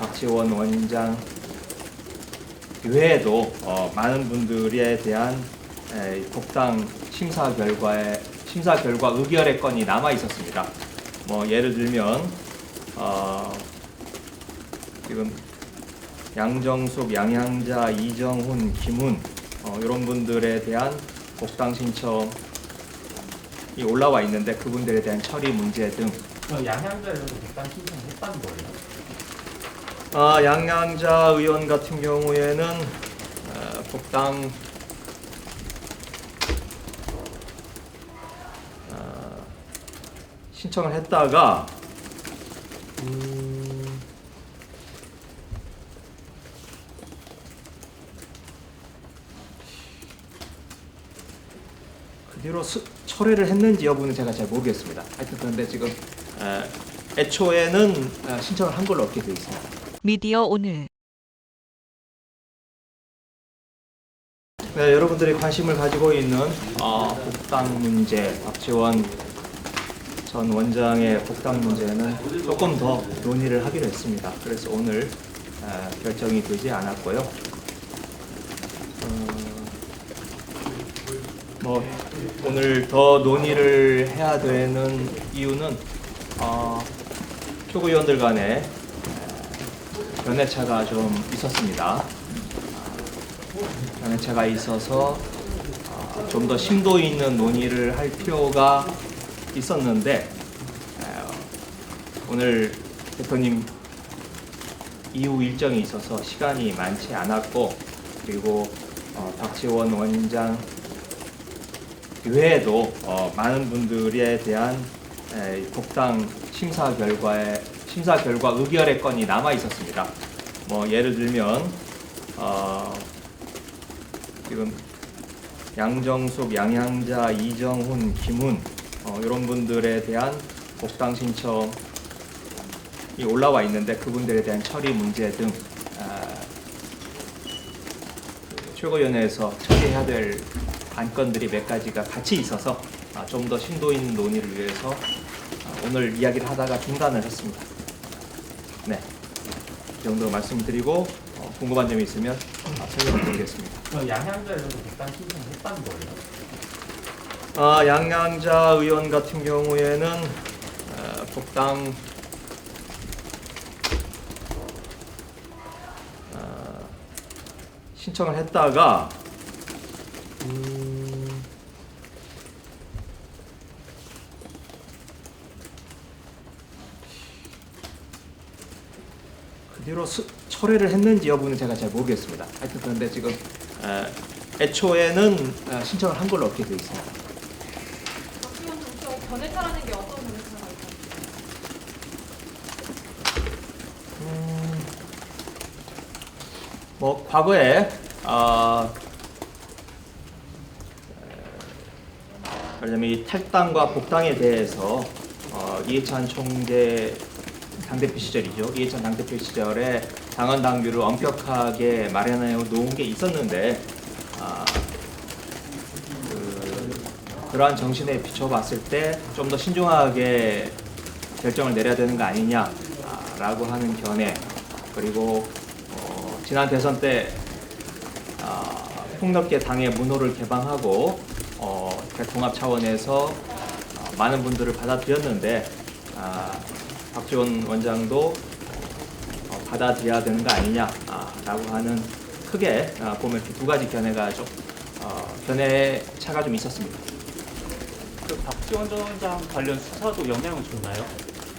박지원 원장 외에도 어, 많은 분들에 대한 에, 복당 심사 결과에 심사 결과 의결의 건이 남아 있었습니다. 뭐 예를 들면 어, 지금 양정숙, 양양자, 이정훈, 김훈 어, 이런 분들에 대한 복당 신청이 올라와 있는데 그분들에 대한 처리 문제 등그 양양자에서 백단 신청했다는 거예요. 아, 양양자 의원 같은 경우에는 어, 복당 어, 신청을 했다가 음, 그 뒤로 수- 철회를 했는지 여부는 제가 잘 모르겠습니다. 하여튼 그런데 지금 어, 애초에는 어, 신청을 한 걸로 얻게 되어 있습니다. 미디어 오늘 네, 여러분들이 관심을 가지고 있는 어, 복당 문제, 박지원 전 원장의 복당 문제는 조금 더 논의를 하기로 했습니다. 그래서 오늘 어, 결정이 되지 않았고요. 어, 뭐 오늘 더 논의를 해야 되는 이유는 어, 표구위원들 간에 어, 연애차가 좀 있었습니다. 연애차가 있어서 어, 좀더 심도 있는 논의를 할 필요가 있었는데 어, 오늘 대표님 이후 일정이 있어서 시간이 많지 않았고 그리고 어, 박지원 원장 외에도 어, 많은 분들에 대한 에, 복당 심사 결과에 심사 결과 의결의 건이 남아 있었습니다. 뭐 예를 들면 어, 지금 양정숙, 양양자, 이정훈, 김훈 어, 이런 분들에 대한 복당 신청이 올라와 있는데 그분들에 대한 처리 문제 등 아, 그 최고위원회에서 처리해야 될 안건들이 몇 가지가 같이 있어서 아, 좀더 심도 있는 논의를 위해서 아, 오늘 이야기를 하다가 중단을 했습니다. 네, 이 정도 말씀드리고 어, 궁금한 점이 있으면 아, 설명을 드리겠습니다. 그 양양자에서 백단 신청 했다는 거예요. 아, 양양자 의원 같은 경우에는 어, 복당 어, 신청을 했다가 음, 그 뒤로 수- 철회를 했는지 여부는 제가 잘 모르겠습니다. 하여튼 그런데 지금 어, 애초에는 어, 신청을 한 걸로 얻게 되어 있습니다. 변해차라는 게 어떤 변해차가 있어요? 음, 뭐 과거에 아 그러면 이 탈당과 복당에 대해서 어, 이해찬 총재 당대표 시절이죠. 이해찬 당대표 시절에 당헌 당규를 엄격하게 마련해 놓은 게 있었는데 아, 그, 그러한 정신에 비춰봤을 때 좀 더 신중하게 결정을 내려야 되는 거 아니냐라고 하는 견해 그리고 어, 지난 대선 때 아, 폭넓게 당의 문호를 개방하고 어, 대통합 차원에서 어, 많은 분들을 받아들였는데 아, 박지원 원장도 어, 받아들여야 되는 거 아니냐라고 하는 크게 아, 보면 이렇게 두 가지 견해가 좀 어, 견해 차가 좀 있었습니다. 그 박지원 전 원장 관련 수사도 영향을 줬나요?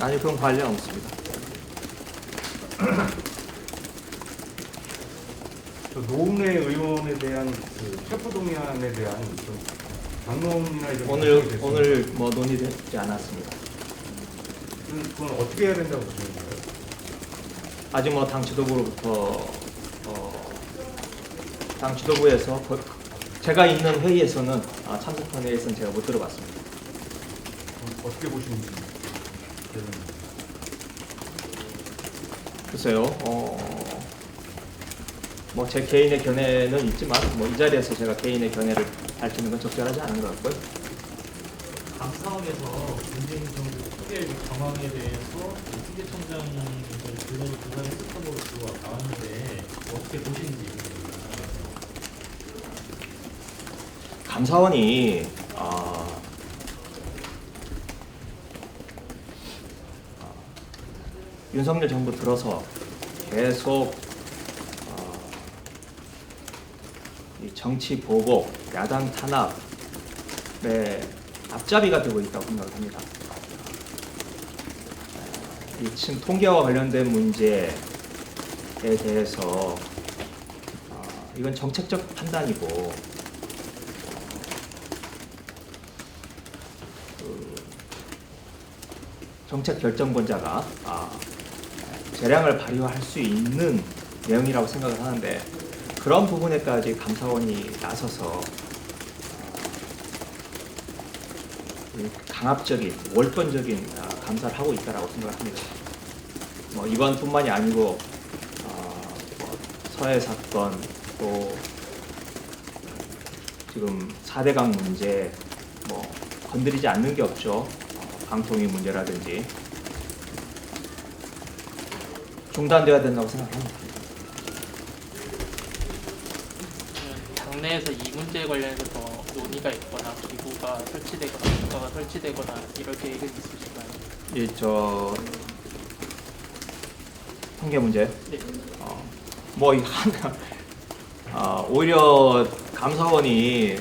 아니 그런 관련 없습니다. 저 노웅래 의원에 대한 그 체포 동의안에 대한 좀 방법이나 이런 오늘? 오늘 뭐 논의되지 않았습니다. 그건- 그건 어떻게 해야 된다고 보시는 거예요? 아직 뭐 당 지도부로부터 어, 당 지도부에서 거- 제가 있는 회의에서는 아, 참석한 회의에서는 제가 못 들어봤습니다. 어, 어떻게 보시는지 네. 글쎄요. 어, 뭐제 개인의 견해는 있지만 뭐 이 자리에서 제가 개인의 견해를 밝히는 건 적절하지 않은 것 같고요. 당 상황에서 문재인 정부 엑셀 정황에 대해서 수계 총장님을 불러서 조사를 했었던 들어와 나왔는데 어떻게 보시는지 감사원이 어, 어, 윤석열 정부 들어서 계속 어, 정치 보복, 야당 탄압에 앞잡이가 되고 있다고 생각합니다. 이 지금 통계와 관련된 문제에 대해서 어, 이건 정책적 판단이고 그 정책 결정권자가 아, 재량을 발휘할 수 있는 내용이라고 생각을 하는데 그런 부분에까지 감사원이 나서서 어, 이 강압적인 월권적인 아, 감사를 하고 있다라고 생각을 합니다. 뭐 이번뿐만이 아니고 어, 뭐 서해 사건 또 지금 4대강 문제 뭐 건드리지 않는 게 없죠. 어, 방통위 문제라든지 중단돼야 된다고 생각합니다. 당내에서 이 문제에 관련해서 더 논의가 있거나 기구가 설치되거나 국가가 설치되거나 이럴 계획은 있으신가요? 이저 통계 문제 네. 어, 뭐, 이 한, 아, 오히려 감사원이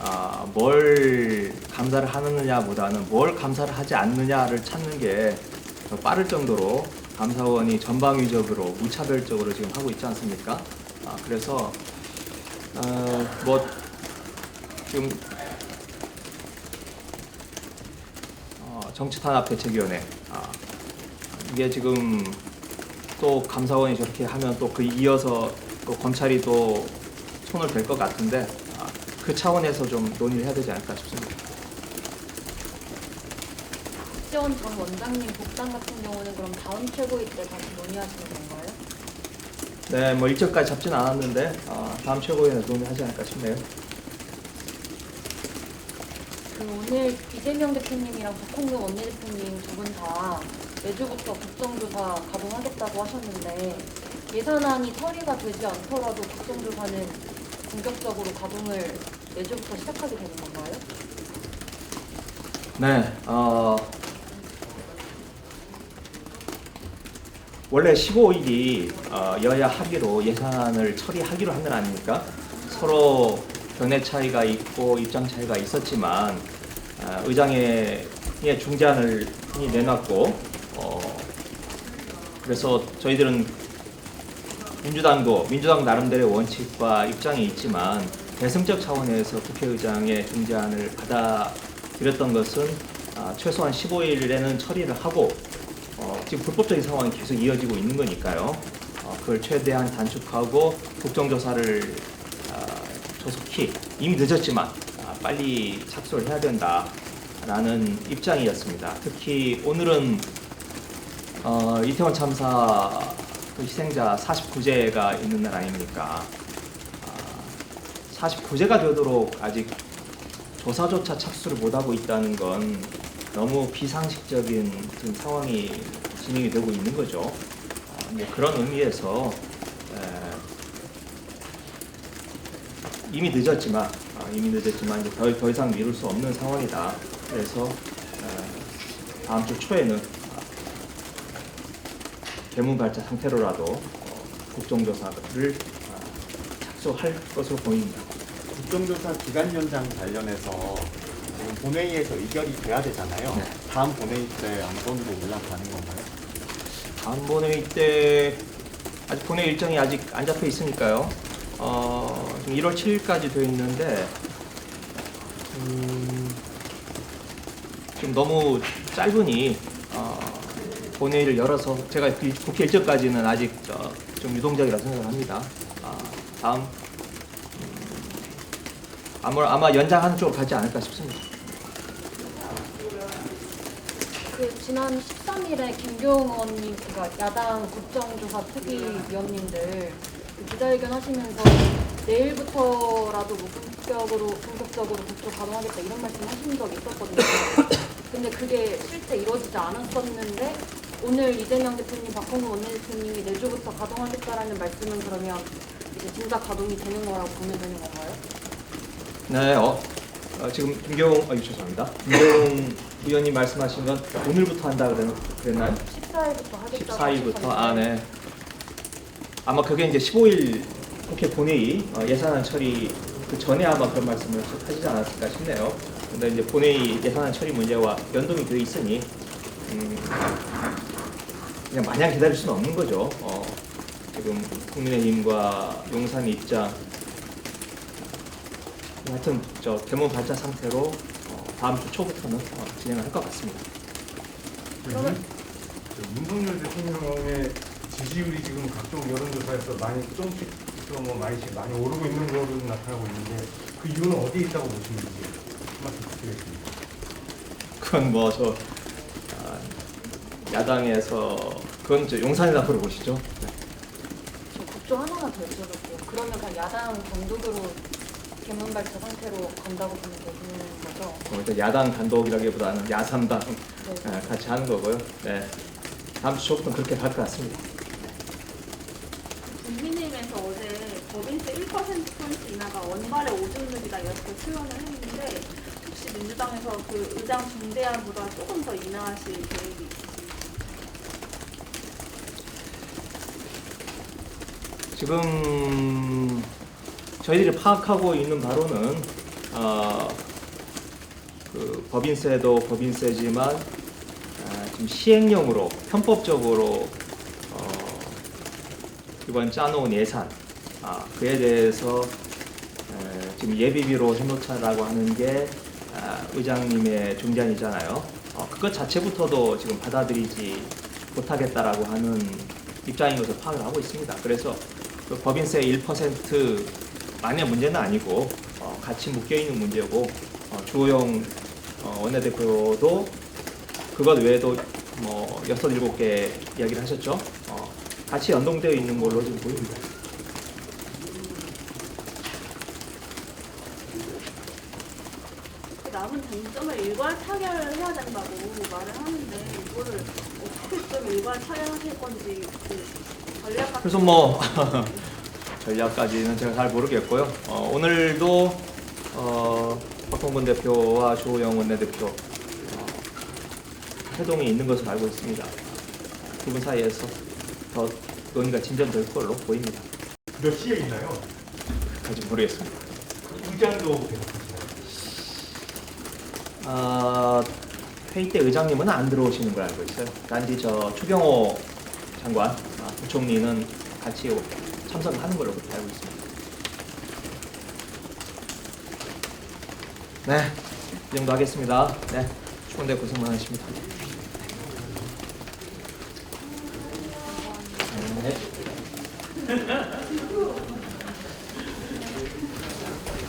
아, 뭘 감사를 하느냐보다는 뭘 감사를 하지 않느냐를 찾는 게 더 빠를 정도로 감사원이 전방위적으로 무차별적으로 지금 하고 있지 않습니까? 아, 그래서 어, 뭐 지금 어, 정치탄압대책위원회 아, 이게 지금 또 감사원이 저렇게 하면 또 그 이어서 또 검찰이 또 손을 댈 것 같은데 아, 그 차원에서 좀 논의를 해야 되지 않을까 싶습니다. 박지원 전 원장님 복당 같은 경우는 그럼 다음 최고위 때 다시 논의하시는 건가요? 네, 뭐 일정까지 잡지는 않았는데 아, 다음 최고위원회 논의하지 않을까 싶네요. 그 오늘 이재명 대표님이랑 박홍근 원내대표님 두 분 다 내주부터 국정조사 가동하겠다고 하셨는데 예산안이 처리가 되지 않더라도 국정조사는 본격적으로 가동을 내주부터 시작하게 되는 건가요? 네, 어, 원래 15일이 어, 여야 합의로 예산안을 처리하기로 한 건 아닙니까? 서로 견해 차이가 있고 입장 차이가 있었지만 어, 의장의 의 중재안을 내놨고 어, 그래서 저희들은 민주당도 민주당 나름대로의 원칙과 입장이 있지만 대승적 차원에서 국회의장의 중재안을 받아들였던 것은 아, 최소한 15일에는 처리를 하고 어, 지금 불법적인 상황이 계속 이어지고 있는 거니까요. 어, 그걸 최대한 단축하고 국정조사를 아, 조속히 이미 늦었지만 아, 빨리 착수를 해야 된다 라는 입장이었습니다. 특히 오늘은 어, 이태원 참사 그 희생자 49제가 있는 날 아닙니까? 아, 49제가 되도록 아직 조사조차 착수를 못하고 있다는 건 너무 비상식적인 상황이 진행이 되고 있는 거죠. 어, 이제 그런 의미에서 에, 이미 늦었지만 어, 이미 늦었지만 이제 더, 더 이상 미룰 수 없는 상황이다. 그래서 에, 다음 주 초에는 어, 개문 발자 상태로라도 어, 국정조사를 어, 착수할 것으로 보입니다. 국정조사 기간 연장 관련해서 지금 본회의에서 의결이 돼야 되잖아요. 네. 다음 본회의 때 안건으로 올라가는 건가요? 다음 본회의 때 아직 본회의 일정이 아직 안 잡혀 있으니까요. 어, 지금 1월 7일까지 되어 있는데 음, 좀 너무 짧으니 어, 본회의를 열어서 제가 이 국회 일정까지는 아직 저, 좀 유동적이라 생각합니다. 아, 다음 음, 아마 아마 연장하는 쪽으로 가지 않을까 싶습니다. 그 지난 13일에 김교웅 의원님, 그러니까 야당 국정조사 특위위원님들 그 기자회견 하시면서 내일부터라도 뭐 본격적으로 본격적으로 국조 가동하겠다 이런 말씀 하신 적이 있었거든요. 근데 그게 실제 이루어지지 않았었는데 오늘 이재명 대표님, 박홍근 원내대표님이 내주부터 가동하겠다라는 말씀은 그러면 이제 진짜 가동이 되는 거라고 보면 되는 건가요? 네, 어, 어, 지금 김경, 아, 죄송합니다. 김경 의원님 말씀하신 건 오늘부터 한다 그랬, 그랬나요? 14일부터 하겠다고 14일부터, 아, 하셨는데 네. 아마 그게 이제 15일 국회 본회의 어, 예산안 처리 그 전에 아마 그런 말씀을 하시지 않았을까 싶네요. 근데 이제 본회의 예산안 처리 문제와 연동이 되어 있으니 음, 그냥 마냥 기다릴 수는 없는 거죠. 어, 지금 국민의힘과 용산 입장 하여튼 저 대문 발자 상태로 어, 다음 주 초부터는 어, 진행을 할 것 같습니다. 그러면- 저 윤석열 대통령의 지지율이 지금 각종 여론조사에서 많이 조금씩 또 뭐 많이씩 많이 오르고 있는 걸로 나타나고 있는데 그 이유는 어디에 있다고 보시는지 드리겠습니다. 그건 뭐 저 야당에서 그건 저 용산이나 물어보시죠. 네. 저 국조 하나만 더 여쭤볼게요. 그러면 그냥 야당 단독으로 개문발차 상태로 간다고 보면 되는 거죠? 어, 일단 야당 단독이라기보다는 야삼당 네. 예, 같이 하는 거고요. 네. 다음 주 초부터 그렇게 갈 것 같습니다. 국민의힘에서 어제 법인세 1%포인트 인하가 원발의 오줌누기다 이렇게 표현을 했는데 민주당에서 그 의장 중대안보다 조금 더 인하하실 계획이 있으신가요? 지금 저희들이 파악하고 있는 바로는 어, 그 법인세도 법인세지만 아, 지금 시행령으로 편법적으로 어, 이번 짜놓은 예산 아, 그에 대해서 에, 지금 예비비로 해놓자라고 하는 게 아, 의장님의 중재안이잖아요. 어, 그것 자체부터도 지금 받아들이지 못하겠다라고 하는 입장인 것을 파악을 하고 있습니다. 그래서 그 법인세 1%만의 문제는 아니고 어, 같이 묶여 있는 문제고 어, 주호영 어, 원내대표도 그것 외에도 뭐 여섯 일곱 개 이야기를 하셨죠. 어, 같이 연동되어 있는 걸로 지금 보입니다. 그 쟁점을 일괄 타결을 해야 된다고 말을 하는데 이거를 어떻게 좀 일괄 타결하실 건지 그 전략 같은 그래서 뭐 전략까지는 제가 잘 모르겠고요. 어, 오늘도 어, 박홍근 대표와 조영 원내대표 어, 회동이 있는 것으로 알고 있습니다. 두 분 사이에서 더 논의가 진전될 걸로 보입니다. 몇 시에 있나요? 아직 모르겠습니다. 의장도 계속 하시나요? 어, 회의 때 의장님은 안 들어오시는 걸 알고 있어요. 단지 저 추경호 장관, 아, 부총리는 같이 참석을 하는 걸로 알고 있습니다. 네, 이 정도 하겠습니다. 네, 추운데 고생 많으십니다. 네.